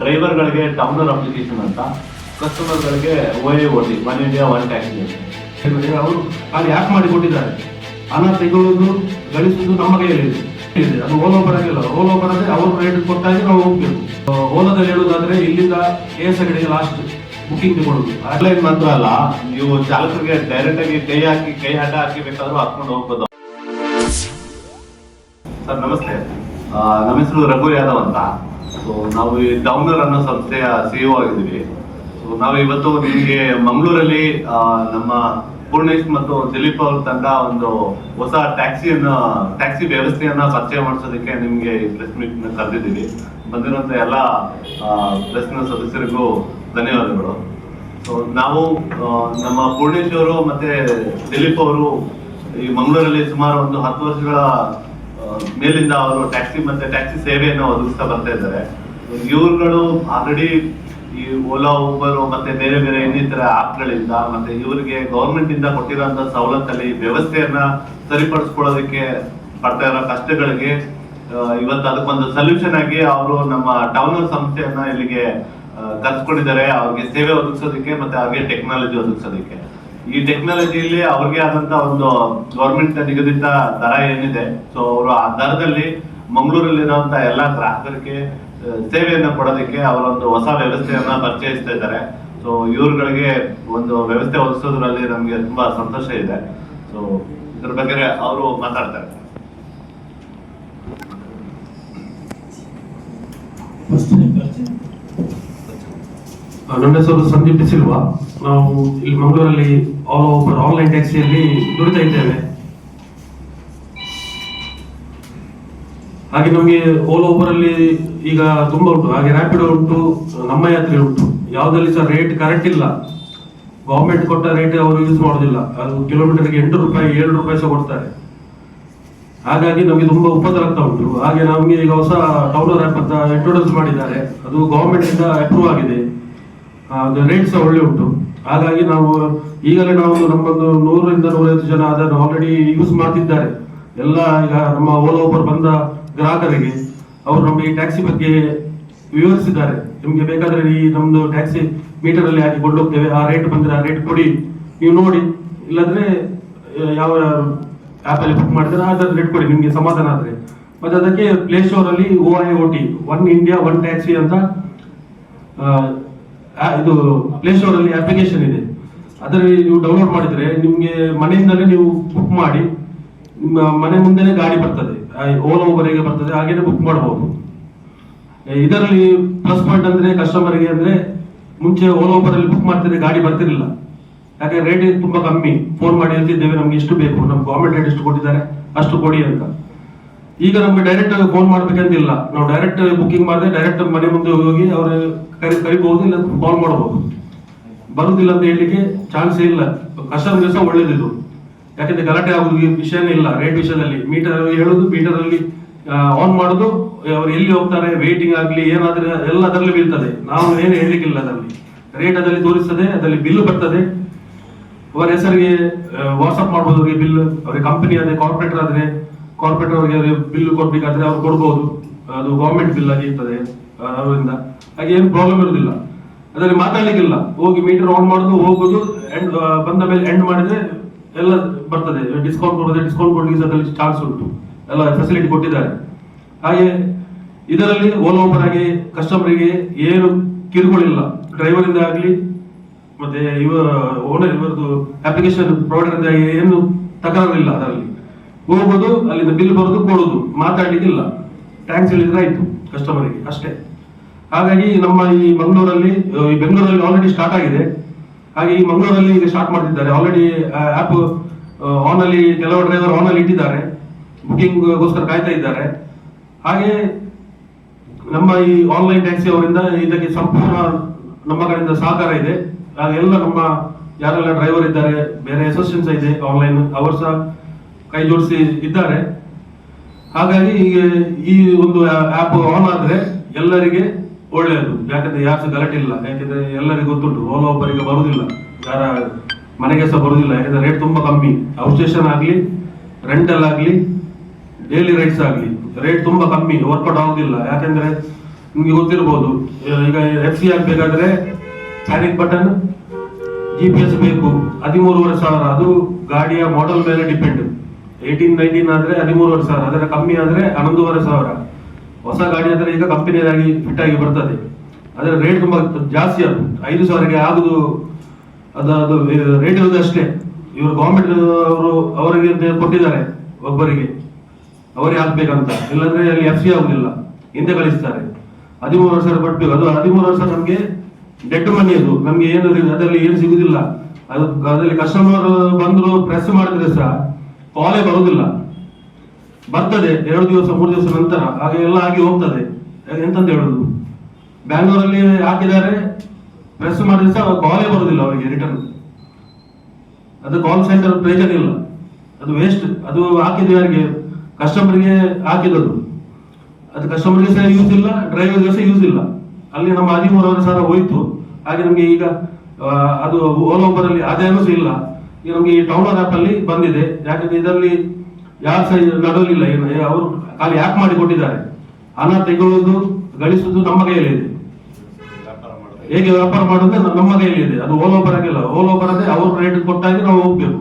ಡ್ರೈವರ್ಗಳಿಗೆ Towner application ಅಂತ ಕಸ್ಟಮರ್ಗಳಿಗೆ O A O T one India one taxi ಅವರು ಅಲ್ಲಿ ಯಾಕೆ ಮಾಡಿ ಕೊಟ್ಟಿದ್ದಾರೆ? ಹಣ ತೆಗೊಳ್ಳೋದು ಗಳಿಸುವುದು ನಮ್ಮ ಕೈಯಲ್ಲಿ ಅದು ಓಲೋ ಬರಂಗಿಲ್ಲ ಓಲೋ ಬರದೆ ಅವರು ರೇಟ್ ಕೊಟ್ಟಾಗಿ ನಾವು ಹೋಗ್ಬೇಕು. ಓಲೋದಲ್ಲಿ ಹೇಳೋದಾದ್ರೆ ಇಲ್ಲಿಂದ ಕೆ ಎಸ್ ಕಡೆಗೆ ಲಾಸ್ಟ್ ಬುಕ್ಕಿಂಗ್ ತಗೊಳ್ಳೋದು ಆನ್ಲೈನ್ ಮಾತ್ರ ಅಲ್ಲ ನೀವು ಚಾಲಕರಿಗೆ ಡೈರೆಕ್ಟ್ ಆಗಿ ಕೈ ಹಾಕಿ ಕೈ ಹಠ ಹಾಕಿ ಬೇಕಾದ್ರೂ ಹಾಕೊಂಡು ಹೋಗ್ಬೋದು. ಸರ್ ನಮಸ್ತೆ. ನಮ್ಮ ಹೆಸರು ರಘು ಯಾದವ್ ಅಂತ. ಸೊ ನಾವು ಡೌನರ್ ಅನ್ನೋ ಸಂಸ್ಥೆಯ ಸಿಇಒ ಆಗಿದ್ದೀವಿ. ಸೊ ನಾವು ಇವತ್ತು ನಿಮಗೆ ಮಂಗಳೂರಲ್ಲಿ ನಮ್ಮ ಪೂರ್ಣೇಶ್ ಮತ್ತು ದಿಲೀಪ್ ಅವ್ರ ತಂಡ ಒಂದು ಹೊಸ ಟ್ಯಾಕ್ಸಿಯನ್ನ ಟ್ಯಾಕ್ಸಿ ವ್ಯವಸ್ಥೆಯನ್ನ ಪರಿಚಯ ಮಾಡಿಸೋದಕ್ಕೆ ನಿಮಗೆ ಈ ಪ್ರೆಸ್ ಮೀಟ್ನ ಕರೆದಿದ್ದೀವಿ. ಬಂದಿರುವಂಥ ಎಲ್ಲ ಪ್ರೆಸ್ನ ಸದಸ್ಯರಿಗೂ ಧನ್ಯವಾದಗಳು. ಸೊ ನಾವು ನಮ್ಮ ಪೂರ್ಣೇಶ್ ಅವರು ಮತ್ತೆ ದಿಲೀಪ್ ಅವರು ಈ ಮಂಗಳೂರಲ್ಲಿ ಸುಮಾರು ಒಂದು ಹತ್ತು ವರ್ಷಗಳ ಮೇಲಿಂದ ಅವರು ಟ್ಯಾಕ್ಸಿ ಮತ್ತೆ ಟ್ಯಾಕ್ಸಿ ಸೇವೆಯನ್ನು ಒದಗಿಸ್ತಾ ಬರ್ತಾ ಇದ್ದಾರೆ. ಇವ್ರುಗಳು ಆಲ್ರೆಡಿ ಈ ಓಲಾ ಊಬರ್ ಮತ್ತೆ ಬೇರೆ ಬೇರೆ ಇನ್ನಿತರ ಆಪ್ಗಳಿಂದ ಮತ್ತೆ ಇವರಿಗೆ ಗವರ್ಮೆಂಟ್ ಇಂದ ಕೊಟ್ಟಿರುವಂತ ಸವಲತ್ತಲ್ಲಿ ವ್ಯವಸ್ಥೆಯನ್ನ ಸರಿಪಡಿಸ್ಕೊಳ್ಳೋದಕ್ಕೆ ಪಡ್ತಾ ಇರೋ ಕಷ್ಟಗಳಿಗೆ ಇವತ್ತು ಅದಕ್ಕೊಂದು ಸೊಲ್ಯೂಷನ್ ಆಗಿ ಅವರು ನಮ್ಮ ಟೌನರ್ ಸಂಸ್ಥೆಯನ್ನ ಇಲ್ಲಿಗೆ ಕರ್ಸ್ಕೊಂಡಿದ್ದಾರೆ. ಅವ್ರಿಗೆ ಸೇವೆ ಒದಗಿಸೋದಕ್ಕೆ ಮತ್ತೆ ಅವ್ರಿಗೆ ಟೆಕ್ನಾಲಜಿ ಒದಗಿಸೋದಕ್ಕೆ. ಈ ಟೆಕ್ನಾಲಜಿಯಲ್ಲಿ ಅವ್ರಿಗೆ ಆದಂತ ಒಂದು ಗೌರ್ಮೆಂಟ್ ನಿಗದಿತ ದರ ಏನಿದೆ ಸೊ ಅವರು ಆ ದರದಲ್ಲಿ ಮಂಗಳೂರಲ್ಲಿರುವಂತ ಎಲ್ಲ ಗ್ರಾಹಕರಿಗೆ ಸೇವೆಯನ್ನು ಕೊಡೋದಕ್ಕೆ ಅವರೊಂದು ಹೊಸ ವ್ಯವಸ್ಥೆಯನ್ನ ಪರಿಚಯಿಸ್ತಾ ಇದ್ದಾರೆ. ಸೊ ಇವ್ರುಗಳಿಗೆ ಒಂದು ವ್ಯವಸ್ಥೆ ಒದಗಿಸೋದ್ರಲ್ಲಿ ನಮ್ಗೆ ತುಂಬಾ ಸಂತೋಷ ಇದೆ. ಸೊ ಇದ್ರ ಬಗ್ಗೆ ಅವರು ಮಾತಾಡ್ತಾರೆ. ನನ್ನ ಹೆಸರು ಸಂದೀಪ್ ಸಿಲ್ವಾ. ನಾವು ಇಲ್ಲಿ ಮಂಗಳೂರಲ್ಲಿ ಆಲ್ ಓವರ್ ಆನ್ಲೈನ್ ಟ್ಯಾಕ್ಸಿಯಲ್ಲಿ ದುಡಿತಾ ಇದ್ದೇವೆ. ಹಾಗೆ ನಮಗೆ ಓಲೋ ಓವರ್ ಅಲ್ಲಿ ಈಗ ತುಂಬಾ ಉಂಟು. ಹಾಗೆ ರ್ಯಾಪಿಡೋ ಉಂಟು, ನಮ್ಮ ಯಾತ್ರೆ ಉಂಟು. ಯಾವುದಲ್ಲಿ ಸಹ ರೇಟ್ ಕರೆಕ್ಟ್ ಇಲ್ಲ. ಗೌರ್ಮೆಂಟ್ ಕೊಟ್ಟ ರೇಟ್ ಅವರು ಯೂಸ್ ಮಾಡೋದಿಲ್ಲ. ಅದು ಕಿಲೋಮೀಟರ್ಗೆ ಎಂಟು ರೂಪಾಯಿ, ಏಳು ರೂಪಾಯಿ ಸಹ ಕೊಡ್ತಾರೆ. ಹಾಗಾಗಿ ನಮಗೆ ತುಂಬಾ ಉಪದ್ರ ಆಗ್ತಾ ಉಂಟು. ಹಾಗೆ ನಮಗೆ ಈಗ ಹೊಸ ಟೌನರ್ ಆ್ಯಪ್ ಅಂತ ಇಂಟ್ರೊಡ್ಯೂಸ್ ಮಾಡಿದ್ದಾರೆ. ಅದು ಗವರ್ಮೆಂಟ್ ಇಂದ ಅಪ್ರೂವ್ ಆಗಿದೆ. ರೇಟ್ ಸಹ ಒಳ್ಳೆ ಉಂಟು. ಹಾಗಾಗಿ ನಾವು ಈಗಲೇ ನಾವು ನಮ್ಮೊಂದು ನೂರರಿಂದ ನೂರೈವತ್ತು ಜನ ಅದನ್ನು ಆಲ್ರೆಡಿ ಯೂಸ್ ಮಾಡ್ತಿದ್ದಾರೆ. ಎಲ್ಲ ಈಗ ನಮ್ಮ ಓಲಾ ಒಬ್ಬರು ಬಂದ ಗ್ರಾಹಕರಿಗೆ ಅವರು ನಮ್ಮ ಈ ಟ್ಯಾಕ್ಸಿ ಬಗ್ಗೆ ವಿವರಿಸಿದ್ದಾರೆ. ನಿಮಗೆ ಬೇಕಾದ್ರೆ ಈ ನಮ್ಮದು ಟ್ಯಾಕ್ಸಿ ಮೀಟರ್ ಅಲ್ಲಿ ಹಾಕಿ ಕೊಂಡೋಗ್ತೇವೆ. ಆ ರೇಟ್ ಬಂದರೆ ಆ ರೇಟ್ ಕೊಡಿ. ನೀವು ನೋಡಿ. ಇಲ್ಲಾಂದ್ರೆ ಆ, ಯಾವ ಆಪ್ ಅಲ್ಲಿ ಬುಕ್ ಮಾಡಿದ್ರೆ ಥರ ರೇಟ್ ಕೊಡಿ. ನಿಮಗೆ ಸಮಾಧಾನ ಆದ್ರೆ. ಮತ್ತೆ ಅದಕ್ಕೆ ಪ್ಲೇ ಸ್ಟೋರ್ ಅಲ್ಲಿ O I O T one India one taxi ಅಂತ ಆ, ಆ, ಇದು ಪ್ಲೇ ಸ್ಟೋರ್ ಅಲ್ಲಿ ಅಪ್ಲಿಕೇಶನ್ ಇದೆ. ಅದರಲ್ಲಿ ನೀವು ಡೌನ್ಲೋಡ್ ಮಾಡಿದ್ರೆ ನಿಮ್ಗೆ ಮನೆಯಿಂದಲೇ ನೀವು ಬುಕ್ ಮಾಡಿ, ನಿಮ್ಮ ಮನೆ ಮುಂದೆನೆ ಗಾಡಿ ಬರ್ತದೆ. ಓಲಾ ಓಬರಿಗೆ ಬರ್ತದೆ, ಹಾಗೇನೆ ಬುಕ್ ಮಾಡಬಹುದು ಇದರಲ್ಲಿ ಪ್ಲಸ್ ಪಾಯಿಂಟ್ ಅಂದ್ರೆ ಕಸ್ಟಮರ್ಗೆ ಅಂದ್ರೆ ಮುಂಚೆ ಓಲಾ ಓಬರಲ್ಲಿ ಬುಕ್ ಮಾಡ್ತಿದ್ರೆ ಗಾಡಿ ಬರ್ತಿರ್ಲಿಲ್ಲ. ಯಾಕಂದ್ರೆ ರೇಟ್ ತುಂಬಾ ಕಮ್ಮಿ. ಫೋನ್ ಮಾಡಿ ಹೇಳ್ತಿದ್ದೇವೆ ನಮ್ಗೆ ಎಷ್ಟು ಬೇಕು? ನಮ್ಮ ಗವರ್ಮೆಂಟ್ ರೇಟ್ ಎಷ್ಟು ಕೊಟ್ಟಿದ್ದಾರೆ? ಅಷ್ಟು ಕೊಡಿ ಅಂತ. ಈಗ ನಮ್ಗೆ ಡೈರೆಕ್ಟ್ ಫೋನ್ ಮಾಡ್ಬೇಕಂತಿಲ್ಲ. ನಾವು ಡೈರೆಕ್ಟ್ ಬುಕ್ಕಿಂಗ್ ಮಾಡಿದ್ರೆ ಡೈರೆಕ್ಟ್ ಮನೆ ಮುಂದೆ ಹೋಗಿ ಅವ್ರ ಕರಿ, ಕರಿಬಹುದು ಇಲ್ಲ ಕಾಲ್ ಮಾಡಬಹುದು. ಬರುದಿಲ್ಲ ಅಂತ ಹೇಳಲಿಕ್ಕೆ ಚಾನ್ಸ್ ಇಲ್ಲ. ಕಸ್ಟಮರ್ ಸಹ ಒಳ್ಳೇದಿದು ಯಾಕಂದ್ರೆ ಗಲಾಟೆ ಆಗುದು ವಿಷಯನೇ ಇಲ್ಲ. ರೇಟ್ ವಿಷಯದಲ್ಲಿ ಮೀಟರ್ ಹೇಳುದು ಮೀಟರ್ ಅಲ್ಲಿ ಆನ್ ಮಾಡುದು, ಅವ್ರು ಎಲ್ಲಿ ಹೋಗ್ತಾರೆ ವೇಟಿಂಗ್ ಆಗ್ಲಿ, ಏನಾದ್ರೆ ಎಲ್ಲ ಅದರಲ್ಲಿ ಬೀಳ್ತದೆ. ನಾವು ಏನು ಹೇಳಲಿಕ್ಕಿಲ್ಲ ಅದರಲ್ಲಿ. ರೇಟ್ ಅದರಲ್ಲಿ ತೋರಿಸ್ತದೆ, ಅದರಲ್ಲಿ ಬಿಲ್ ಬರ್ತದೆ. ಅವರ ಹೆಸರಿಗೆ ವಾಟ್ಸಪ್ ಮಾಡ್ಬೋದು ಅವರಿಗೆ ಬಿಲ್ ಅವ್ರಿಗೆ ಕಂಪನಿ ಆದ್ರೆ ಕಾರ್ಪೊರೇಟರ್ ಆದ್ರೆ ಕಾರ್ಪೊರೇಟರ್ ಅವರಿಗೆ ಬಿಲ್ ಕೊಡ್ಬೇಕಾದ್ರೆ ಅವ್ರು ಕೊಡ್ಬೋದು. ಅದು ಗೌರ್ಮೆಂಟ್ ಬಿಲ್ ಆಗಿ ಇರ್ತದೆ ಅವರಿಂದ ಹಾಗೆ ಏನು ಪ್ರಾಬ್ಲಮ್ ಇರುವುದಿಲ್ಲ ಅದರಲ್ಲಿ ಮಾತಾಡ್ಲಿಕ್ಕಿಲ್ಲ. ಹೋಗಿ ಮೀಟರ್ ಆನ್ ಮಾಡುದು, ಹೋಗುದು ಎಂಡ್ ಬಂದ ಮೇಲೆ ಎಂಡ್ ಮಾಡಿದ್ರೆ ಎಲ್ಲ ಬರ್ತದೆ. ಡಿಸ್ಕೌಂಟ್ ಕೊಡೋದು ಡಿಸ್ಕೌಂಟ್ ಕೊಡ್ಲಿಕ್ಕೆ ಅದರಲ್ಲಿ ಚಾನ್ಸ್ ಉಂಟು. ಎಲ್ಲ ಫೆಸಿಲಿಟಿ ಕೊಟ್ಟಿದ್ದಾರೆ. ಹಾಗೆ ಇದರಲ್ಲಿ ಓಲಾ ಓಪನ್ ಆಗಿ ಕಸ್ಟಮರಿಗೆ ಏನು ಕಿರುಗಳಿಲ್ಲ ಡ್ರೈವರ್ ಇಂದ ಆಗ್ಲಿ, ಮತ್ತೆ ಇವ ಓನರ್ ಇವರದು ಅಪ್ಲಿಕೇಶನ್ ಪ್ರೊವೈಡರ್ ಏನು ತಕರಾರು ಇಲ್ಲ ಅದರಲ್ಲಿ. ಹೋಗೋದು, ಅಲ್ಲಿಂದ ಬಿಲ್ ಬರೋದು, ಕೊಡೋದು. ಮಾತಾಡ್ಲಿಕ್ಕಿಲ್ಲ ಟ್ಯಾಕ್ಸ್ ಹೇಳಿದ್ರೆ ಆಯ್ತು ಕಸ್ಟಮರಿಗೆ ಅಷ್ಟೇ. ಹಾಗಾಗಿ ನಮ್ಮ ಈ ಮಂಗಳೂರಲ್ಲಿ, ಈ ಬೆಂಗಳೂರಲ್ಲಿ ಆಲ್ರೆಡಿ ಸ್ಟಾರ್ಟ್ ಆಗಿದೆ. ಹಾಗೆ ಈ ಮಂಗಳೂರಲ್ಲಿ ಈಗ ಸ್ಟಾರ್ಟ್ ಮಾಡ್ತಿದ್ದಾರೆ. ಆಲ್ರೆಡಿ ಆಪ್ ಆನ್ ಅಲ್ಲಿ ಕೆಲವು ಡ್ರೈವರ್ ಆನ್ ಅಲ್ಲಿ ಇಟ್ಟಿದ್ದಾರೆ. ಬುಕಿಂಗ್ ಗೋಸ್ಕರ ಕಾಯ್ತಾ ಇದ್ದಾರೆ. ಹಾಗೆ ನಮ್ಮ ಈ ಆನ್ಲೈನ್ ಟ್ಯಾಕ್ಸಿ ಅವರಿಂದ ಇದಕ್ಕೆ ಸಂಪೂರ್ಣ ನಮ್ಮ ಕಡೆಯಿಂದ ಸಹಕಾರ ಇದೆ. ಹಾಗೆಲ್ಲ ನಮ್ಮ ಯಾರೆಲ್ಲ ಡ್ರೈವರ್ ಇದ್ದಾರೆ, ಬೇರೆ ಅಸೋಸಿಯೇಷನ್ಸ್ ಇದೆ ಆನ್ಲೈನ್ ಅವರು ಸಹ ಕೈ ಜೋಡಿಸಿ ಇದ್ದಾರೆ. ಹಾಗಾಗಿ ಈಗ ಈ ಒಂದು ಆಪ್ ಆನ್ ಆದ್ರೆ ಎಲ್ಲರಿಗೆ ಒಳ್ಳೆಯದು. ಯಾಕಂದ್ರೆ ಯಾರು ಸಹ ಗಲಾಟೆ ಇಲ್ಲ. ಯಾಕಂದ್ರೆ ಎಲ್ಲರಿಗೂ ಗೊತ್ತುಂಟು ಓಲಾ ಒಬ್ಬರಿಗೆ ಬರುವುದಿಲ್ಲ ಯಾರ ಮನೆಗೆ ಸಹ ಬರುವುದಿಲ್ಲ ಯಾಕಂದ್ರೆ ರೇಟ್ ತುಂಬಾ ಕಮ್ಮಿ. ಔಟ್ ಆಗಲಿ ಆಗ್ಲಿ ರೆಂಟಲ್ ಆಗಲಿ ಡೈಲಿ ರೈಟ್ಸ್ ಆಗಲಿ ರೇಟ್ ತುಂಬಾ ಕಮ್ಮಿ. ವರ್ಕೌಟ್ ಆಗುದಿಲ್ಲ. ಯಾಕಂದ್ರೆ ನಿಮಗೆ ಗೊತ್ತಿರ್ಬೋದು, ಈಗ ಎಫ್ ಸಿ ಆಗಬೇಕಾದ್ರೆ panic button G P S ಬೇಕು. ಹದಿಮೂರುವರೆ ಸಾವಿರ. ಅದು ಗಾಡಿಯ ಮಾಡೆಲ್ ಮೇಲೆ ಡಿಪೆಂಡ್ ಏಯ್ಟೀನ್ ನೈನ್ಟೀನ್ ಆದ್ರೆ ಹದಿಮೂರುವರೆ ಸಾವಿರ ಅದರ ಕಮ್ಮಿ ಆದ್ರೆ ಹನ್ನೊಂದುವರೆ ಸಾವಿರ. ಹೊಸ ಗಾಡಿ ಆದ್ರೆ ಈಗ ಕಂಪನಿಯದಾಗಿ ಫಿಟ್ ಆಗಿ ಬರ್ತದೆ. ಅದರ ರೇಟ್ ತುಂಬಾ ಜಾಸ್ತಿ ಅದು. ಐದು ಸಾವಿರಕ್ಕೆ ಆಗುದು, ಅದು ಅದು ರೇಟ್ ಇರೋದು ಅಷ್ಟೇ. ಇವರು ಗೌರ್ಮೆಂಟ್ ಅವರು ಅವರಿಗೆ ಕೊಟ್ಟಿದ್ದಾರೆ ಒಬ್ಬರಿಗೆ. ಅವರೇ ಹಾಕ್ಬೇಕಂತ. ಇಲ್ಲಾಂದ್ರೆ ಅಲ್ಲಿ ಎಫ್ ಸಿ ಆಗುದಿಲ್ಲ. ಹಿಂದೆ ಕಳಿಸ್ತಾರೆ. ಹದಿಮೂರು ವರ್ಷ ಕೊಟ್ಟು ಅದು ಹದಿಮೂರು ವರ್ಷ ನಮಗೆ ಡೆಡ್ ಮನಿ ಅದು. ನಮ್ಗೆ ಏನು, ಅದರಲ್ಲಿ ಏನು ಸಿಗುದಿಲ್ಲ. ಅದು, ಅದರಲ್ಲಿ ಕಸ್ಟಮರ್ ಬಂದ್ರು ಪ್ರೆಸ್ ಮಾಡಿದ್ರೆ ಸಹ ಕಾಲೇ ಬರುವುದಿಲ್ಲ. ಬರ್ತದೆ, ಎರಡು ದಿವಸ, ಮೂರು ದಿವಸ ನಂತರ ಹಾಗೆ ಎಲ್ಲ ಆಗಿ ಹೋಗ್ತದೆ. ಎಂತಂತ ಹೇಳುದು? ಬ್ಯಾಂಗ್ಳೂರಲ್ಲಿ ಹಾಕಿದ್ದಾರೆ ಪ್ರೆಸ್ ಮಾಡಿದ್ರೆ ಸಹ ಕಾಲೇ ಬರುವುದಿಲ್ಲ ಅವರಿಗೆ ರಿಟರ್ನ್ ಅದು ಕಾಲ್ ಸೆಂಟರ್ ಪ್ರಯೋಜನ ಇಲ್ಲ. ಅದು ವೇಸ್ಟ್ ಅದು ಹಾಕಿದ ಯಾರಿಗೆ? ಕಸ್ಟಮರ್ಗೆ ಹಾಕಿದದು ಅದು ಕಸ್ಟಮರ್ಗೆ ಸಹ ಯೂಸ್ ಇಲ್ಲ ಡ್ರೈವರ್ಗೆ ಸಹ ಯೂಸ್ ಇಲ್ಲ. ಅಲ್ಲಿ ನಮ್ಮ ಹದಿಮೂರುವರೆ ಸಾವಿರ ಹೋಯ್ತು. ಹಾಗೆ ನಮಗೆ ಈಗ ಅದು ಓಲಾ Uber ಅಲ್ಲಿ ಆದಾಯನೂ ಸಹ ಇಲ್ಲ. ನಮಗೆ ಈ ಡೌನ್ಲೋಡ್ ಆಪ್ ಅಲ್ಲಿ ಬಂದಿದೆ. ಯಾಕಂದ್ರೆ ಇದರಲ್ಲಿ ಯಾರು ಸಹ ನಡಲಿಲ್ಲ ಏನು ಅವರು ಖಾಲಿ ಆ್ಯಪ್ ಮಾಡಿ ಕೊಟ್ಟಿದ್ದಾರೆ. ಹಣ ತೆಗೊಳ್ಳೋದು ಗಳಿಸುವುದು ನಮ್ಮ ಕೈಯಲ್ಲಿ ಇದೆ. ಹೇಗೆ ವ್ಯಾಪಾರ ಮಾಡೋದು ನಮ್ಮ ಕೈಯಲ್ಲಿ ಇದೆ. ಅದು ಓಲೋ ಬರೋಕ್ಕಿಲ್ಲ ಓಲೋ ಬರದೆ ಅವ್ರ ರೇಟ್ ಕೊಟ್ಟಾಗಿ ನಾವು ಹೋಗ್ಬೇಕು.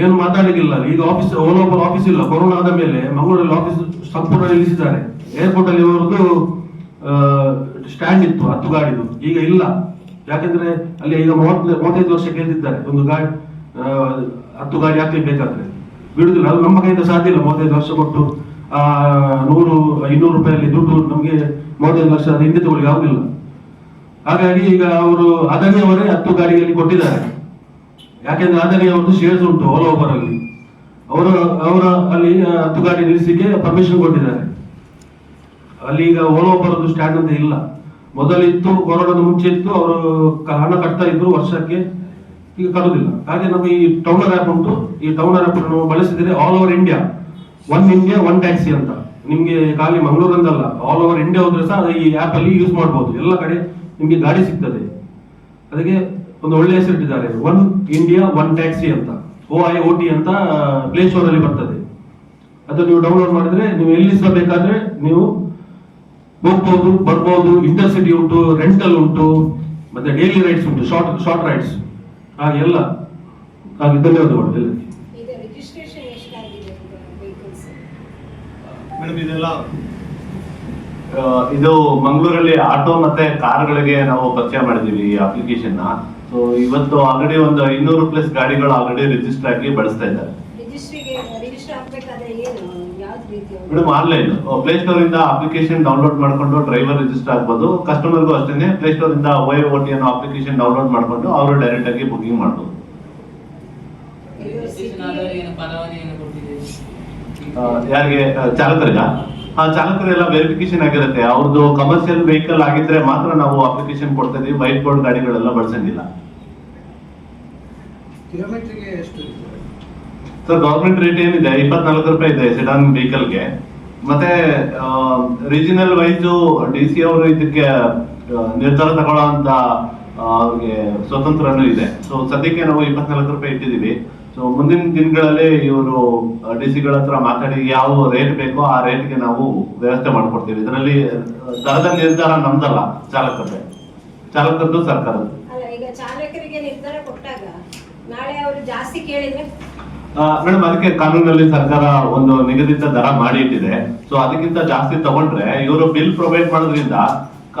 ಏನು ಮಾತಾಡಲಿಕ್ಕಿಲ್ಲ ಈಗ ಆಫೀಸ್ ಓಲೋ ಆಫೀಸ್ ಇಲ್ಲ. ಕೊರೋನಾ ಆದ ಮೇಲೆ ಮಂಗಳೂರಲ್ಲಿ ಆಫೀಸ್ ಸಂಪೂರ್ಣ ನಿಲ್ಲಿಸಿದ್ದಾರೆ. ಏರ್ಪೋರ್ಟ್ ಅಲ್ಲಿ ಅವರದ್ದು ಸ್ಟ್ಯಾಂಡ್ ಇತ್ತು, ಹತ್ತು ಗಾಡಿದು. ಈಗ ಇಲ್ಲ. ಯಾಕಂದ್ರೆ ಅಲ್ಲಿ ಈಗ ಮೂವತ್ತು, ಮೂವತ್ತೈದು ವರ್ಷ ಕೇಳ್ತಿದ್ದಾರೆ ಒಂದು ಗಾಡಿ ಹತ್ತು ಗಾಡಿ ಹಾಕ್ಲಿಕ್ಕೆ ಬೇಕಾದ್ರೆ. ಬಿಡುದಿಲ್ಲ, ಅದು ನಮ್ಮ ಕೈಯಿಂದ ಸಾಧ್ಯ ಇಲ್ಲ. ಮೂವತ್ತೈದು ವರ್ಷ ಕೊಟ್ಟು, ಆ, ನೂರು, ಇನ್ನೂರು ರೂಪಾಯಲ್ಲಿ ದುಡ್ಡು ನಮಗೆ ಮೂವತ್ತೈದು ಅದು ಹಿಂದೆ ತಗೊಳ್ಳಿ ಆಗುದಿಲ್ಲ ಹಾಗಾಗಿ ಈಗ ಅವರು ಅದಾನಿ ಅವರೇ ಹತ್ತು ಗಾಡಿಯಲ್ಲಿ ಕೊಟ್ಟಿದ್ದಾರೆ. ಯಾಕೆಂದ್ರೆ ಅದಾನಿ ಅವ್ರದ್ದು ಶೇರ್ಸ್ ಉಂಟು ಓಲಾ ಓವರ್ ಅಲ್ಲಿ. ಅವರು, ಅವರ ಅಲ್ಲಿ ಹತ್ತು ಗಾಡಿ ನಿಲ್ಲಿಸಲಿಕ್ಕೆ ಪರ್ಮಿಷನ್ ಕೊಟ್ಟಿದ್ದಾರೆ. ಅಲ್ಲಿ ಈಗ ಓಲಾ ಓಬರ್ದು ಸ್ಟ್ಯಾಂಡ್ ಅಂತ ಇಲ್ಲ. ಮೊದಲಿತ್ತು ಕೊರೋನಾದ ಮುಂಚೆ ಇತ್ತು, ಅವರು ಹಣ ಕಟ್ತಾ ಇದ್ರು ವರ್ಷಕ್ಕೆ, ಈಗ ಕರುದಿಲ್ಲ ಹಾಗೆ ನಮ್ಮ ಈ ಟೌನರ್ ಆ್ಯಪ್ ಉಂಟು. ಈ ಟೌನರ್ ಆ್ಯಪ್ ನಾವು ಬಳಸಿದರೆ all over India one India one taxi ಅಂತ. ನಿಮಗೆ ಖಾಲಿ ಮಂಗಳೂರಂದಲ್ಲ ಆಲ್ ಓವರ್ ಇಂಡಿಯಾ ಹೋದ್ರೆ ಸಹ ಈ ಆ್ಯಪಲ್ಲಿ ಯೂಸ್ ಮಾಡಬಹುದು ಎಲ್ಲ ಕಡೆ ನಿಮಗೆ ಗಾಡಿ ಸಿಗ್ತದೆ. ಅದಕ್ಕೆ ಒಂದು ಒಳ್ಳೆ ಹೆಸರಿಟ್ಟಿದ್ದಾರೆ. ಒನ್ ಇಂಡಿಯಾ ಒನ್ ಟ್ಯಾಕ್ಸಿ ಅಂತ. ಓ ಐ ಓ ಟಿ ಅಂತ ಪ್ಲೇ ಸ್ಟೋರ್ ಅಲ್ಲಿ ಬರ್ತದೆ. ಅದು ನೀವು ಡೌನ್ಲೋಡ್ ಮಾಡಿದ್ರೆ ನೀವು ಎಲ್ಲಿ ಸಹ ನೀವು ಹೋಗ್ಬೋದು ಬರ್ಬೋದು ಇಂಟರ್ಸಿಟಿ ಉಂಟು ರೆಂಟಲ್ ಉಂಟು ಮತ್ತೆ ಡೈಲಿ ರೈಡ್ಸ್ ಉಂಟು ಶಾರ್ಟ್ ಶಾರ್ಟ್ ರೈಡ್ಸ್ ಹಾಗೆಲ್ಲ ಎಷ್ಟಾಗಿದೆ ವೆಹಿಕಲ್ಸ್ ಮೇಡಮ್ ಇದೆಲ್ಲ? ಇದು ಮಂಗಳೂರಲ್ಲಿ ಆಟೋ ಮತ್ತೆ ಕಾರ್ಗಳಿಗೆ ನಾವು ಪರಿಚಯ ಮಾಡಿದೀವಿ ಈ ಅಪ್ಲಿಕೇಶನ್ ಸೊ ಇವತ್ತು ಆಲ್ರೆಡಿ ಒಂದು ಇನ್ನೂರು ಪ್ಲಸ್ ಗಾಡಿಗಳು ಆಲ್ರೆಡಿ ರಿಜಿಸ್ಟರ್ ಆಗಿ ಬಳಸ್ತಾ ಇದ್ದಾರೆ ರಿಜಿಸ್ಟ್ರಿಗೆ ರಿಜಿಸ್ಟರ್ ಆಗ್ಬೇಕಾದ್ರೆ ಏನು ಯಾವ್ದು ರೀತಿ ಮೇಡಮ್ ಆನ್ಲೈನ್ ಪ್ಲೇ ಸ್ಟೋರ್ ಇಂದ ಅಪ್ಲಿಕೇಶನ್ ಡೌನ್ಲೋಡ್ ಮಾಡ್ಕೊಂಡು ಡ್ರೈವರ್ ರಿಜಿಸ್ಟರ್ ಆಗ್ಬೋದು. ಕಸ್ಟಮರ್ಗೂ ಅಷ್ಟೇ ಪ್ಲೇ ಸ್ಟೋರ್ ಇಂದ ವೈ ಓ ಟಿ ಅನ್ನೋ ಅಪ್ಲಿಕೇಶನ್ ಡೌನ್ಲೋಡ್ ಮಾಡ್ಕೊಂಡು ಅವರು ಡೈರೆಕ್ಟ್ ಆಗಿ ಬುಕಿಂಗ್ ಮಾಡ್ಬೋದು. ಯಾರಿಗೆ? ಚಾಲಕರಿಗ? ಆ ಚಾಲಕರೆಲ್ಲ ವೆರಿಫಿಕೇಶನ್ ಆಗಿರುತ್ತೆ. ಅವ್ರದ್ದು ಕಮರ್ಷಿಯಲ್ ವೆಹಿಕಲ್ ಆಗಿದ್ರೆ ಮಾತ್ರ ನಾವು ಅಪ್ಲಿಕೇಶನ್ ಕೊಡ್ತಾ ಇದೀವಿ. ವೈಟ್ ಬೋರ್ಡ್ ಗಾಡಿಗಳೆಲ್ಲ ಬಳಸಂಗಿಲ್ಲ. ಕಿಲೋಮೀಟರ್ಗೆ ಎಷ್ಟು? ಸರ್ ಗೌರ್ಮೆಂಟ್ ರೇಟ್ ಏನಿದೆ? ಇಪ್ಪತ್ನಾಲ್ಕು ರೂಪಾಯಿ ಇದೆ ಸೆಡಾನ್ ವೆಹಿಕಲ್ಗೆ ಮತ್ತೆ ರೀಜನಲ್ ವೈಸ್ ಡಿ ಸಿ ಅವರು ಇದಕ್ಕೆ ನಿರ್ಧಾರ ತಗೊಳ್ಳೋ ಅಂತ ಅವ್ರಿಗೆ ಸ್ವತಂತ್ರನೂ ಇದೆ. ಸೊ ಸದ್ಯಕ್ಕೆ ನಾವು ಇಪ್ಪತ್ನಾಲ್ಕು ರೂಪಾಯಿ ಇಟ್ಟಿದ್ದೀವಿ. ಸೊ ಮುಂದಿನ ದಿನಗಳಲ್ಲಿ ಇವರು ಡಿ ಸಿಗಳ ಹತ್ರ ಮಾತಾಡಿ ಯಾವ ರೇಟ್ ಬೇಕೋ ಆ ರೇಟ್ಗೆ ನಾವು ವ್ಯವಸ್ಥೆ ಮಾಡಿಕೊಡ್ತೀವಿ. ಇದರಲ್ಲಿ ದರದ ನಿರ್ಧಾರ ನಮ್ದಲ್ಲ ಚಾಲಕರದೇ ಚಾಲಕರದ್ದು ಸರ್ಕಾರದ್ದು. ಈಗ ಚಾಲಕರಿಗೆ ನಿರ್ಧಾರ ಕೊಟ್ಟಾಗ ನಾಳೆ ಅವರು ಜಾಸ್ತಿ ಕೇಳಿದ್ರೆ ಮೇಡಮ್ ಅದಕ್ಕೆ ಕಾನೂನಲ್ಲಿ ಸರ್ಕಾರ ಒಂದು ನಿಗದಿತ ದರ ಮಾಡಿ ಇಟ್ಟಿದೆ ಸೊ ಅದಕ್ಕಿಂತ ಜಾಸ್ತಿ ತಗೊಂಡ್ರೆ ಇವರು ಬಿಲ್ ಪ್ರೊವೈಡ್ ಮಾಡೋದ್ರಿಂದ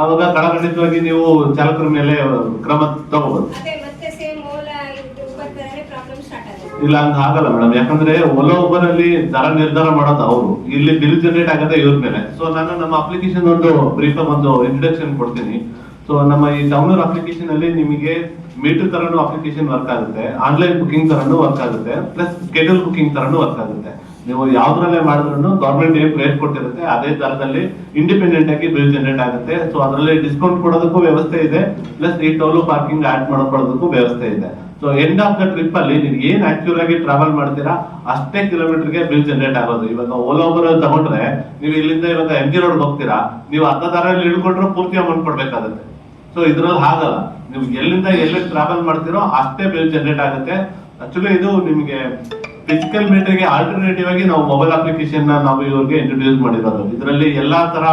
ಅವಾಗ ಕಡಖಂಡಿತವಾಗಿ ನೀವು ಚಾಲಕರ ಮೇಲೆ ಕ್ರಮ ತಗೋಬಹುದು ಇಲ್ಲ ಅಂತ ಆಗಲ್ಲ ಮೇಡಮ್. ಯಾಕಂದ್ರೆ ಒಲೋ ಒಬ್ಬರ್ ಅಲ್ಲಿ ದರ ನಿರ್ಧಾರ ಮಾಡೋದು ಅವರು. ಇಲ್ಲಿ ಬಿಲ್ ಜನರೇಟ್ ಆಗದೆ ಇವ್ರ ಮೇಲೆ. ಸೊ ನಾನು ನಮ್ಮ ಅಪ್ಲಿಕೇಶನ್ ಒಂದು ಬ್ರೀಫ್ ಒಂದು ಇಂಟ್ರಡಕ್ಷನ್ ಕೊಡ್ತೀನಿ. ಸೊ ನಮ್ಮ ಈ ಡೌನ್ಲೋಡ್ ಅಪ್ಲಿಕೇಶನ್ ಅಲ್ಲಿ ನಿಮಗೆ ಮೀಟರ್ ತರನು ಅಪ್ಲಿಕೇಶನ್ ವರ್ಕ್ ಆಗುತ್ತೆ ಆನ್ಲೈನ್ ಬುಕಿಂಗ್ ತರನು ವರ್ಕ್ ಆಗುತ್ತೆ ಪ್ಲಸ್ ಸ್ಕೆಡ್ಯೂಲ್ ಬುಕಿಂಗ್ ತರನು ವರ್ಕ್ ಆಗುತ್ತೆ. ನೀವು ಯಾವ್ದ್ರಲ್ಲೇ ಮಾಡಿದ್ರು ಗೌರ್ಮೆಂಟ್ ಏನ್ ರೇಟ್ ಕೊಟ್ಟಿರುತ್ತೆ, ಅದೇ ತರದಲ್ಲಿ ಇಂಡಿಪೆಂಡೆಂಟ್ ಆಗಿ ಬಿಲ್ ಜನರೇಟ್ ಆಗುತ್ತೆ. ಸೊ ಅದರಲ್ಲಿ ಡಿಸ್ಕೌಂಟ್ ಕೊಡೋದಕ್ಕೂ ವ್ಯವಸ್ಥೆ ಇದೆ ಪ್ಲಸ್ ಈ ಟೋಲು ಪಾರ್ಕಿಂಗ್ ಆಡ್ ಮಾಡ್ಕೊಳ್ಳೋದಕ್ಕೂ ವ್ಯವಸ್ಥೆ ಇದೆ. So end of the trip ಅಲ್ಲಿ ನೀವು ಏನ್ ಆಕ್ಚುಲ್ ಆಗಿ ಟ್ರಾವೆಲ್ ಮಾಡ್ತೀರಾ, ಅಷ್ಟೇ ಕಿಲೋಮೀಟರ್ಗೆ ಬಿಲ್ ಜನರೇಟ್ ಆಗೋದು. ಇವಾಗ ಓಲಾ ಓವರ್ ತಗೊಂಡ್ರೆ, ನೀವು ಇಲ್ಲಿಂದ ಇವಾಗ ಎಂ ಜಿ ರೋಡ್ ಹೋಗ್ತೀರಾ, ನೀವು ಅರ್ಧ ದಾರಲ್ಲಿ ಇಳ್ಕೊಂಡ್ರೆ ಪೂರ್ತಿ ಅಮೌಂಟ್ ಕೊಡ್ಬೇಕಾಗುತ್ತೆ. ಸೊ ಇದ್ರಲ್ಲಿ ಹಾಗಲ್ಲ. ನಿಮ್ಗೆ ಎಲ್ಲಿಂದ ಎಲ್ಲಿ ಟ್ರಾವೆಲ್ ಮಾಡ್ತೀರೋ ಅಷ್ಟೇ ಬಿಲ್ ಜನರೇಟ್ ಆಗುತ್ತೆ. ಆಕ್ಚುಲಿ ಇದು ನಿಮಗೆ ಫಿಸಿಕಲ್ ಮೀಟರ್ಗೆ ಆಲ್ಟರ್ನೇಟಿವ್ ಆಗಿ ನಾವು ಮೊಬೈಲ್ ಅಪ್ಲಿಕೇಶನ್ ನಾವು ಇವ್ರಿಗೆ ಇಂಟ್ರೊಡ್ಯೂಸ್ ಮಾಡಿರೋದು. ಇದರಲ್ಲಿ ಎಲ್ಲಾ ತರ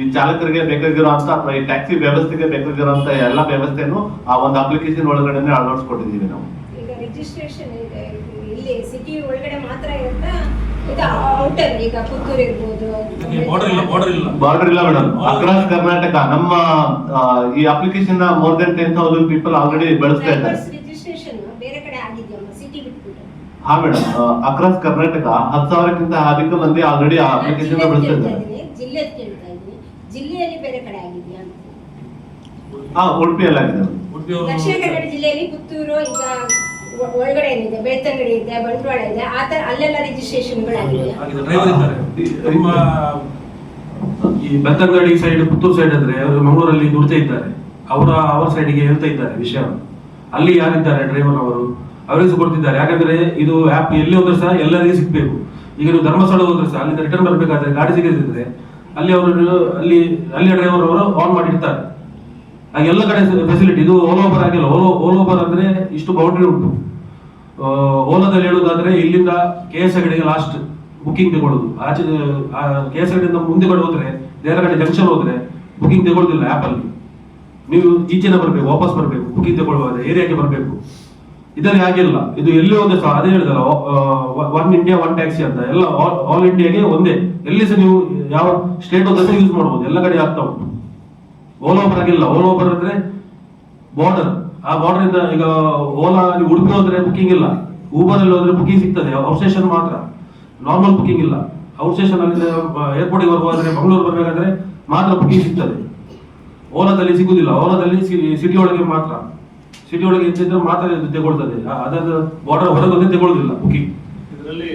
ಈ ಚಾಲಕರಿಗೆ ಬೇಕಾಗಿರುವಂತ ಅಥವಾ ಈ ಟ್ಯಾಕ್ಸಿ ವ್ಯವಸ್ಥೆಗೆ ಬೇಕಾಗಿರುವಂತ ಎಲ್ಲಾ ವ್ಯವಸ್ಥೆನು ಆ ಒಂದು ಅಪ್ಲಿಕೇಶನ್ ಒಳಗಡೆನೆ ಅಳವಡಿಸ್ಕೊಟ್ಟಿದ್ದೀವಿ ನಾವು ಈಗ ರಿಜಿಸ್ಟ್ರೇಷನ್ ಇದೆ ಇಲ್ಲಿ ಸಿಟಿ ಒಳಗಡೆ ಮಾತ್ರ ಇರುತ್ತಾ ಇದು ಔಟರ್ ಈಗ ಪುತ್ತೂರು ಇರ್ಬೋದು ಬಾರ್ಡರ್ ಇಲ್ಲ ಬಾರ್ಡರ್ ಇಲ್ಲ. ಬಾರ್ಡರ್ ಇಲ್ಲ ಮೇಡಮ್ ಅಕ್ರಾಸ್ ಕರ್ನಾಟಕ ನಮ್ಮ ಈ application more than ten thousand people already ಬಳಸ್ತಾ ಇದ್ದಾರೆ. ರಿಜಿಸ್ಟ್ರೇಷನ್ ಬೇರೆ ಕಡೆ ಆಗಿದೆಯಮ್ಮ ಸಿಟಿ ಬಿಟ್ಬಿಟ್ಟು. ಹಾ ಮೇಡಮ್ ಅಕ್ರಾಸ್ ಕರ್ನಾಟಕ ಹತ್ತು ಸಾವಿರಕ್ಕಿಂತ ಅಧಿಕ ಮಂದಿ ಆಲ್ರೆಡಿ ಆ ಅಪ್ಲಿಕೇಶನ್ ಬಳಸ್ತಾ ಇದ್ದಾರೆ. ಇದ್ದೀನಿ ಜಿಲ್ಲೆ ಕೇಳ್ತಾ ಇದ್ದೀನಿ. ಜಿಲ್ಲೆಯಲ್ಲಿ ಬೇರೆ ಕಡೆ ಆಗಿದೆಯಾ ಅಂತ. ಹಾ ಉಡುಪಿಯಲ್ಲಿ ಆಗಿದೆ madam. ಉಡುಪಿ ದಕ್ಷಿಣ ಕನ್ನಡ ಜಿಲ್ಲೆಯಲ್ಲಿ ಪುತ್ತೂರು ಈಗ ಒಳಗಡೆ ಏನಿದೆ? ಬೇತಂಗಡಿ ಇದೆ, ಬಂಟ್ವಾಳ ಇದೆ, ಆ ಅಲ್ಲೆಲ್ಲ ಬೆತ್ತಂಗಡಿ ಸೈಡ್ ಪುತ್ತೂರು ಸೈಡ್ ಅಂದ್ರೆ ಮಂಗಳೂರಲ್ಲಿ ದುಡ್ತಾ ಇದ್ದಾರೆ. ಅವರ ಅವರ ಸೈಡ್ಗೆ ಹೇಳ್ತಾ ಇದ್ದಾರೆ ವಿಷಯ ಅಲ್ಲಿ ಯಾರಿದ್ದಾರೆ ಡ್ರೈವರ್ ಅವರು ಅವರಿಗೆ ಕೊಡ್ತಿದ್ದಾರೆ ಯಾಕಂದ್ರೆ ಇದು ಆ್ಯಪ್ ಎಲ್ಲಿ ಹೋದ್ರೆ ಸಹ ಎಲ್ಲರಿಗೂ ಸಿಗ್ಬೇಕು ಈಗ ನೀವು ಧರ್ಮಸ್ಥಳ ಹೋದ್ರೆ ಸಹ, ಅಲ್ಲಿಂದ ರಿಟರ್ನ್ ಬರ್ಬೇಕಾದ್ರೆ ಗಾಡಿ ಸಿಗದಿದ್ರೆ, ಅಲ್ಲಿ ಅವರು, ಅಲ್ಲಿ ಅಲ್ಲಿ ಡ್ರೈವರ್ ಅವರು ಆನ್ ಮಾಡಿರ್ತಾರೆ. ಹಾಗೆ ಎಲ್ಲ ಕಡೆ ಫೆಸಿಲಿಟಿ ಇದು ಓಲ್ ಓವರ್ ಆಗಿಲ್ಲ ಓಲೋ ಓವರ್ ಅಂದ್ರೆ ಇಷ್ಟು ಬೌಂಡ್ರಿ ಉಂಟು. ಓಲಾದಲ್ಲಿ ಹೇಳುವುದಾದ್ರೆ ಇಲ್ಲಿಂದ ಕೆ ಎಸ್ಗೆ ಲಾಸ್ಟ್ ಬುಕಿಂಗ್ ತಗೊಳ್ಳೋದು ಆಚೆ ಕೆ ಎಸ್ ಇಂದ ಮುಂದೆ ಕಡೆ ಹೋದ್ರೆ ಕಡೆ ಜಂಕ್ಷನ್ ಹೋದ್ರೆ ಬುಕಿಂಗ್ ತಗೊಳ್ಳೋದಿಲ್ಲ ಆ್ಯಪ್ ಅಲ್ಲಿ. ನೀವು ಈಚೆನ ಬರಬೇಕು, ವಾಪಸ್ ಬರಬೇಕು ಬುಕಿಂಗ್ ತಗೊಳ್ಳುವಾಗ ಏರಿಯಾಗೆ ಬರಬೇಕು. ಇದರಲ್ಲಿ ಆಗಿಲ್ಲ ಇದು ಎಲ್ಲಿ ಒಂದೇ ಸಹ ಅದೇ ಹೇಳಿದಲ್ಲ ಒನ್ ಇಂಡಿಯಾ ಒನ್ ಟ್ಯಾಕ್ಸಿ ಅಂತ. ಎಲ್ಲ ಆಲ್ ಇಂಡಿಯಾಗೆ ಒಂದೇ. ಎಲ್ಲಿ ಸಹ ನೀವು ಯಾವ ಸ್ಟೇಟ್ ಹೋದ್ರೆ ಯೂಸ್ ಮಾಡ್ಬೋದು, ಎಲ್ಲ ಕಡೆ ಆಗ್ತಾ ಉಂಟು. ಓಲಾ ಆಗಿಲ್ಲ ಓಲಾ ಓಬರ್ ಅಂದ್ರೆ ಬಾರ್ಡರ್ ಆ ಬಾರ್ಡರ್ ಇಂದ ಈಗ ಓಲಾ ಉಡುಪಿ ಹೋದ್ರೆ ಬುಕ್ಕಿಂಗ್ ಇಲ್ಲ. ಊಬರ್ ಅಲ್ಲಿ ಹೋದ್ರೆ ಬುಕ್ಕಿಂಗ್ ಸಿಗ್ತದೆ ಔಟ್ ಸ್ಟೇಷನ್ ಮಾತ್ರ. ನಾರ್ಮಲ್ ಬುಕ್ಕಿಂಗ್ ಇಲ್ಲ. ಔಟ್ ಸ್ಟೇಷನ್ ಅಲ್ಲಿ ಏರ್ಪೋರ್ಟ್ ಬರ್ಬೋದ್ರೆ ಮಂಗಳೂರು ಬರಬೇಕಾದ್ರೆ ಮಾತ್ರ ಬುಕ್ಕಿಂಗ್ ಸಿಗ್ತದೆ. ಓಲಾದಲ್ಲಿ ಸಿಗುದಿಲ್ಲ. ಓಲಾದಲ್ಲಿ ಸಿಟಿ ಒಳಗೆ ಮಾತ್ರ. ಸಿಟಿ ಒಳಗೆ ಇದ್ದಿದ್ರೆ ಮಾತ್ರ ತಗೊಳ್ತದೆ. ಅದರ ಬಾರ್ಡರ್ ಹೊರಗೆ ಹೋದ್ರೆ ಬುಕ್ಕಿಂಗ್ ಇದರಲ್ಲಿ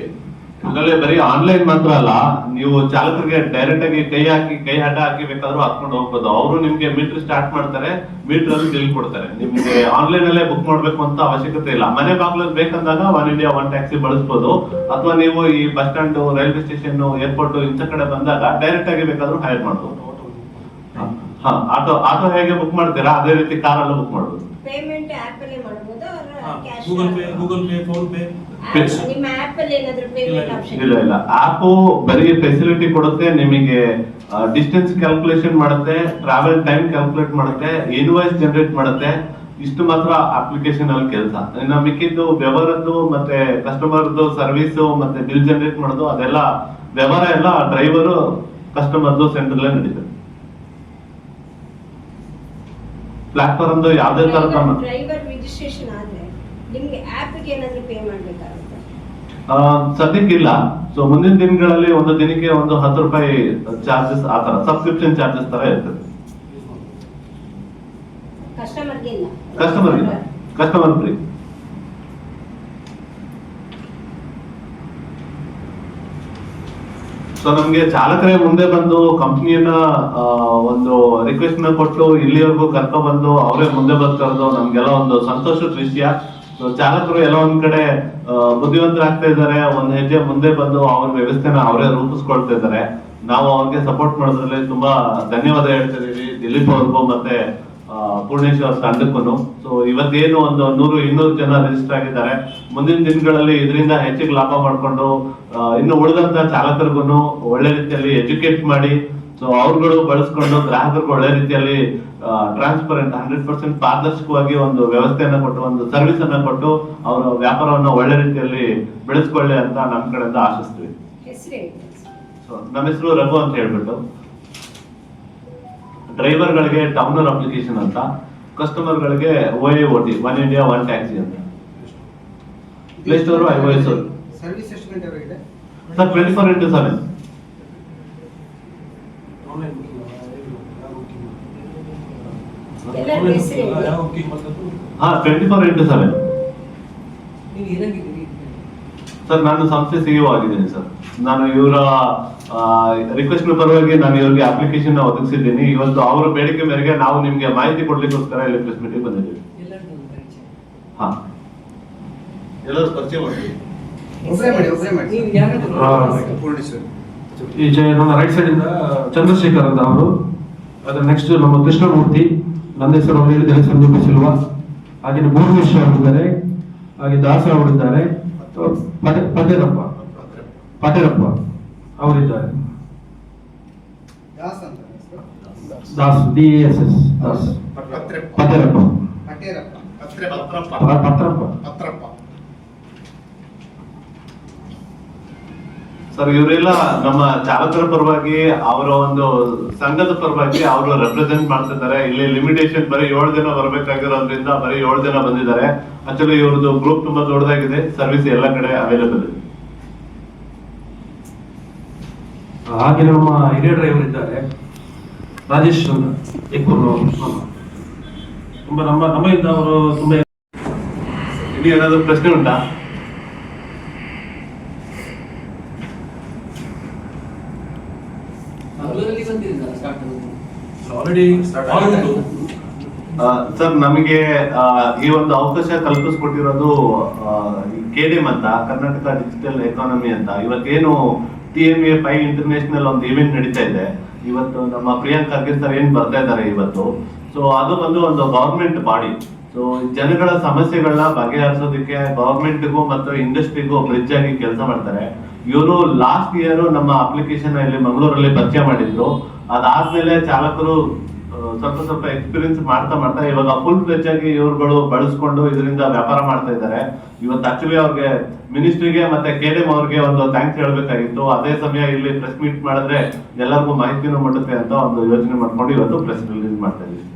ಇದರಲ್ಲಿ ಬರೀ ಆನ್ಲೈನ್ ಮಾತ್ರ ಅಲ್ಲ, ನೀವು ಚಾಲಕರಿಗೆ ಡೈರೆಕ್ಟ್ ಆಗಿ ಕೈ ಹಾಕಿ, ಕೈ ಹಠ ಹಾಕಿ ಬೇಕಾದ್ರೂ ಹಾಕೊಂಡು ಹೋಗ್ಬೋದು. ಅವರು ನಿಮ್ಗೆ ಮೀಟರ್ ಸ್ಟಾರ್ಟ್ ಮಾಡ್ತಾರೆ ಮೀಟರ್ ಅಲ್ಲಿ ಬಿಲ್ ಕೊಡ್ತಾರೆ. ನಿಮ್ಗೆ ಆನ್ಲೈನ್ ಅಲ್ಲೇ ಬುಕ್ ಮಾಡ್ಬೇಕು ಅಂತ ಅವಶ್ಯಕತೆ ಇಲ್ಲ. ಮನೆ ಬಾಗ್ಲಲ್ಲಿ ಬೇಕಂದಾಗ ಒನ್ ಇಂಡಿಯಾ ಒನ್ ಟ್ಯಾಕ್ಸಿ ಬಳಸ್ಬೋದು. ಅಥವಾ ನೀವು ಈ bus stand railway station airport ಇಂಥ ಕಡೆ ಬಂದಾಗ ಡೈರೆಕ್ಟ್ ಆಗಿ ಬೇಕಾದ್ರೂ ಹೈರ್ ಮಾಡ್ಬೋದು. ಆಟೋ ಆಟೋ ಹೇಗೆ ಬುಕ್ ಮಾಡ್ತೀರಾ? ಅದೇ ರೀತಿ ಕಾರಲ್ಲೂ ಬುಕ್ ಮಾಡ್ಬೋದು. Google Pay Google Pay PhonePe ನಿಮ್ಮ ಆಪ್ ಅಲ್ಲಿ ಏನಾದ್ರು ಪೇಮೆಂಟ್ ಆಪ್ಷನ್ ಇಲ್ಲ. ಇಲ್ಲ ಆಪ್ ಬರೀ ಫೆಸಿಲಿಟಿ ಕೊಡುತ್ತೆ ನಿಮಗೆ ಡಿಸ್ಟೆನ್ಸ್ ಕ್ಯಾಲ್ಕುಲೇಷನ್ ಮಾಡುತ್ತೆ ಟ್ರಾವೆಲ್ ಟೈಮ್ ಕ್ಯಾಲ್ಕುಲೇಟ್ ಮಾಡುತ್ತೆ ಇನ್ವಾಯ್ಸ್ ಜನರೇಟ್ ಮಾಡುತ್ತೆ. ಇಷ್ಟು ಮಾತ್ರ ಅಪ್ಲಿಕೇಶನ್ ಅಲ್ಲಿ ಕೆಲಸ. ಇನ್ನು ಮಿಕ್ಕಿದ್ದು ವ್ಯವಹಾರದ್ದು ಮತ್ತೆ ಕಸ್ಟಮರ್ದು ಸರ್ವಿಸ್ ಮತ್ತೆ ಬಿಲ್ ಜನರೇಟ್ ಮಾಡೋದು ಅದೆಲ್ಲ ವ್ಯವಹಾರ ಎಲ್ಲ ಡ್ರೈವರು ಕಸ್ಟಮರ್ದು ಸೆಂಟರ್ ನಡೀತದೆ. ಪ್ಲಾಟ್ಫಾರ್ಮ್ ಯಾವುದೇ ತರ ಡ್ರೈವರ್ ರಿಜಿಸ್ಟ್ರೇಷನ್ ನಿಮ್ಗೆ ಆಪ್ಗೆ ಏನಾದ್ರು ಪೇ ಮಾಡಬೇಕಾಗುತ್ತೆ? ಸೊ ಮುಂದಿನ ದಿನಗಳಲ್ಲಿ ಒಂದು ದಿನಕ್ಕೆ ಒಂದು ಹತ್ತು ರೂಪಾಯಿ ಚಾರ್ಜಸ್ ಆ ಥರ ಸಬ್ಸ್ಕ್ರಿಪ್ಷನ್ ಚಾರ್ಜಸ್ ತರ ಇರ್ತದೆ. ಕಸ್ಟಮರ್ಗೆ ಇಲ್ಲ. ಕಸ್ಟಮರ್ ಇಲ್ಲ. ಕಸ್ಟಮರ್ ಫ್ರೀ ಸೊ ನಮ್ಗೆ ಚಾಲಕರೇ ಮುಂದೆ ಬಂದು ಕಂಪ್ನಿಯನ್ನ ಒಂದು ರಿಕ್ವೆಸ್ಟ್ನ ಕೊಟ್ಟು ಇಲ್ಲಿವರೆಗೂ ಕರ್ಕೊಂಡ್ಬಂದು ಬಂದು ಅವರೇ ಮುಂದೆ ಬರ್ತಿರೋದು ನಮ್ಗೆಲ್ಲ ಒಂದು ಸಂತೋಷದ ವಿಷಯ. So ಚಾಲಕರು ಎಲ್ಲ ಒಂದ್ ಕಡೆ ಬುದ್ಧಿವಂತರಾಗ್ತಾ ಇದ್ದಾರೆ. ಒಂದ್ ಹೆಜ್ಜೆ ಮುಂದೆ ಬಂದು ಅವ್ರ ವ್ಯವಸ್ಥೆನ ಅವರೇ ರೂಪಿಸ್ಕೊಳ್ತಾ ಇದ್ದಾರೆ. ನಾವು ಅವ್ರಿಗೆ ಸಪೋರ್ಟ್ ಮಾಡೋದ್ರಲ್ಲಿ ತುಂಬಾ ಧನ್ಯವಾದ ಹೇಳ್ತಾ ಇದೀವಿ. ದಿಲೀಪ್ ಅವ್ರಿಗೂ ಮತ್ತೆ ಪೂರ್ಣೇಶ್ ಪೂರ್ಣೇಶ್ವರ್ ತಂಡಕ್ಕೂ ಸೊ ಇವತ್ತೇನು ಒಂದು ನೂರು, ಇನ್ನೂರು ಜನ ರಿಜಿಸ್ಟರ್ ಆಗಿದ್ದಾರೆ. ಮುಂದಿನ ದಿನಗಳಲ್ಲಿ ಇದರಿಂದ ಹೆಚ್ಚಿಗೆ ಲಾಭ ಮಾಡ್ಕೊಂಡು ಇನ್ನು ಉಳಿದಂತ ಚಾಲಕರಿಗೂ ಒಳ್ಳೆ ರೀತಿಯಲ್ಲಿ ಎಜುಕೇಟ್ ಮಾಡಿ ಸೊ ಅವ್ರುಗಳು ಬಳಸ್ಕೊಂಡು ಗ್ರಾಹಕರಿಗೆ ಒಳ್ಳೆ ರೀತಿಯಲ್ಲಿ ಟ್ರಾನ್ಸ್ಪರೆಂಟ್ ಹಂಡ್ರೆಡ್ ಪರ್ಸೆಂಟ್ ಪಾರದರ್ಶಕವಾಗಿ ಒಂದು ವ್ಯವಸ್ಥೆಯನ್ನ ಕೊಟ್ಟು ಒಂದು ಸರ್ವಿಸ್ ಅನ್ನ ಕೊಟ್ಟು ಅವರ ವ್ಯಾಪಾರವನ್ನು ಒಳ್ಳೆ ರೀತಿಯಲ್ಲಿ ಬೆಳೆಸ್ಕೊಳ್ಳಿ ಅಂತ ನಮ್ಮ ಕಡೆಯಿಂದ ಆಶಿಸ್ತೀವಿ. ಸೊ ನಮ್ಮ ಹೆಸರು ರಘು ಅಂತ ಹೇಳ್ಬಿಟ್ಟು. ಡ್ರೈವರ್ಗಳಿಗೆ ಟೌನರ್ ಅಪ್ಲಿಕೇಶನ್ ಅಂತ ಕಸ್ಟಮರ್ಗಳಿಗೆ O A O T one India one taxi ಅಂತ. Play store I O S. Service ಎಷ್ಟು ಗಂಟೆವರೆಗಿದೆ? Sir twenty four into seven ಎಲ್ಲರ ಹೆಸರು ಹೇಳಿ. ಹಾ twenty four into seven sir ನಾನು ಸಂಸ್ಥೆ ಸಿಇಒ ಆಗಿದ್ದೇನೆ ಸರ್. ನಾನು ಇವರ ರಿಕ್ವೆಸ್ಟ್ ಪರವಾಗಿ ನಾನು ಇವರಿಗೆ ಅಪ್ಲಿಕೇಶನ್ ಒದಗಿಸಿದ್ದೀನಿ. ಇವತ್ತು ಅವರ ಬೇಡಿಕೆ ಮೇರೆಗೆ ನಾವು ನಿಮಗೆ ಮಾಹಿತಿ ಕೊಡ್ಲಿಕ್ಕೋಸ್ಕರ ಇಲ್ಲಿ ಪ್ರೆಸ್ ಮೀಟಿಂಗ್ ಬಂದಿದ್ದೀವಿ. ಹಾ. ಎಲ್ಲರೂ ಪರಿಚಯ ಮಾಡಿ. ರೈಟ್ ಸೈಡ್ ಇಂದ ಚಂದ್ರಶೇಖರ್ ಅಂತ ಅವರು. ಅದರ ನೆಕ್ಸ್ಟ್ ನಮ್ಮ ಕೃಷ್ಣಮೂರ್ತಿ. ನನ್ನ ಹೆಸರು ಅವರು ಹೇಳಿದ ಹೆಸರು ಸಿಲ್ವಾ ಹಾಗೆ ಭುವನೇಶ್ವರ್ ಅವರಿದ್ದಾರೆ ಹಾಗೆ ದಾಸ ಅವರಿದ್ದಾರೆ ಪದ ಪಟೇರಪ್ಪ. ಪಟೇರಪ್ಪ ಅವರಿದ್ದಾರೆ. ದಾಸ್ ಅಂತ ಹೆಸರು Das D S S Das. Paterappa. Paterappa. ಪ- ಪತ್ರಪ್ಪ ಸರ್ ಇವರೆಲ್ಲ ನಮ್ಮ ಚಾಲಕರ ಪರವಾಗಿ ಅವರ ಒಂದು ಸಂಘದ ಪರವಾಗಿ ಅವರು ರೆಪ್ರೆಸೆಂಟ್ ಮಾಡ್ತಿದ್ದಾರೆ. ಇಲ್ಲಿ ಲಿಮಿಟೇಷನ್ ಬರೀ ಏಳು ಜನ ಬರಬೇಕಾಗಿರೋದ್ರಿಂದ ಬರೀ ಏಳು ಜನ ಬಂದಿದ್ದಾರೆ. ಆಕ್ಚುಲಿ ಇವ್ರದ್ದು ಗ್ರೂಪ್ ತುಂಬಾ ದೊಡ್ಡದಾಗಿದೆ. ಸರ್ವಿಸ್ ಎಲ್ಲ ಕಡೆ ಅವೈಲೇಬಲ್ ಇದೆ. ಹಾಗೆ ನಮ್ಮ ಹಿರಿಯ ಡ್ರೈವರ್ ಇದ್ದಾರೆ. ರಾಜೇಶ್ ತುಂಬಾ ಎಕ್ಕೂರು ನಮ್ಮ ತುಂಬಾ ನಮ್ಮ ನಮ್ಮಿಂದ ಅವರು ತುಂಬಾ ಇನ್ನು ಏನಾದ್ರು ಪ್ರಶ್ನೆ ಉಂಟಾ ಮಂಗಳೂರಲ್ಲಿ ಬಂದಿದ್ದೀರಾ ಸ್ಟಾರ್ಟ್ ಆಲ್ರೆಡಿ ಸರ್ ನಮಗೆ ಈ ಒಂದು ಅವಕಾಶ ಕಲ್ಪಿಸ್ಕೊಟ್ಟಿರೋದು ಕೆಡಿಎಂ ಅಂತ ಕರ್ನಾಟಕ ಡಿಜಿಟಲ್ ಎಕಾನಮಿ ಅಂತ. ಇವತ್ತೇನು T M A five international ಒಂದು ಇವೆಂಟ್ ನಡೀತಾ ಇದೆ. ಇವತ್ತು ನಮ್ಮ ಪ್ರಿಯಾಂಕ್ ಖರ್ಗೆ ಸರ್ ಏನ್ ಬರ್ತಾ ಇದ್ದಾರೆ ಇವತ್ತು? ಸೊ ಅದು ಬಂದು ಒಂದು ಗೌರ್ಮೆಂಟ್ ಬಾಡಿ ಸೊ ಜನಗಳ ಸಮಸ್ಯೆಗಳನ್ನ ಬಗೆಹರಿಸೋದಕ್ಕೆ ಗವರ್ಮೆಂಟ್ಗೂ ಮತ್ತು ಇಂಡಸ್ಟ್ರಿಗೂ ಬ್ರಿಡ್ಜ್ ಆಗಿ ಕೆಲಸ ಮಾಡ್ತಾರೆ. ಇವರು ಲಾಸ್ಟ್ ಇಯರ್ ನಮ್ಮ ಅಪ್ಲಿಕೇಶನ್ ಇಲ್ಲಿ ಮಂಗಳೂರಲ್ಲಿ ಪರಿಚಯ ಮಾಡಿದ್ರು. ಅದಾದ್ಮೇಲೆ ಚಾಲಕರು ಸ್ವಲ್ಪ ಸ್ವಲ್ಪ ಎಕ್ಸ್ಪೀರಿಯನ್ಸ್ ಮಾಡ್ತಾ ಮಾಡ್ತಾ ಇವಾಗ ಫುಲ್ ಫ್ಲೆಜ್ ಆಗಿ ಇವರುಗಳು ಬಳಸ್ಕೊಂಡು ಇದರಿಂದ ವ್ಯಾಪಾರ ಮಾಡ್ತಾ ಇದ್ದಾರೆ. ಇವತ್ತು ಆಕ್ಚುಲಿ ಅವ್ರಿಗೆ ಮಿನಿಸ್ಟ್ರಿಗೆ ಮತ್ತೆ ಕೆಡಿಎಂ ಅವ್ರಿಗೆ ಒಂದು ಥ್ಯಾಂಕ್ಸ್ ಹೇಳ್ಬೇಕಾಗಿತ್ತು. ಅದೇ ಸಮಯ ಇಲ್ಲಿ ಪ್ರೆಸ್ ಮೀಟ್ ಮಾಡಿದ್ರೆ ಎಲ್ಲರಿಗೂ ಮಾಹಿತಿನೂ ಮುಟ್ಟುತ್ತೆ ಅಂತ ಒಂದು ಯೋಚನೆ ಮಾಡ್ಕೊಂಡು ಇವತ್ತು ಪ್ರೆಸ್ ರಿಲೀಸ್ ಮಾಡ್ತಾ ಇದ್ದೀವಿ.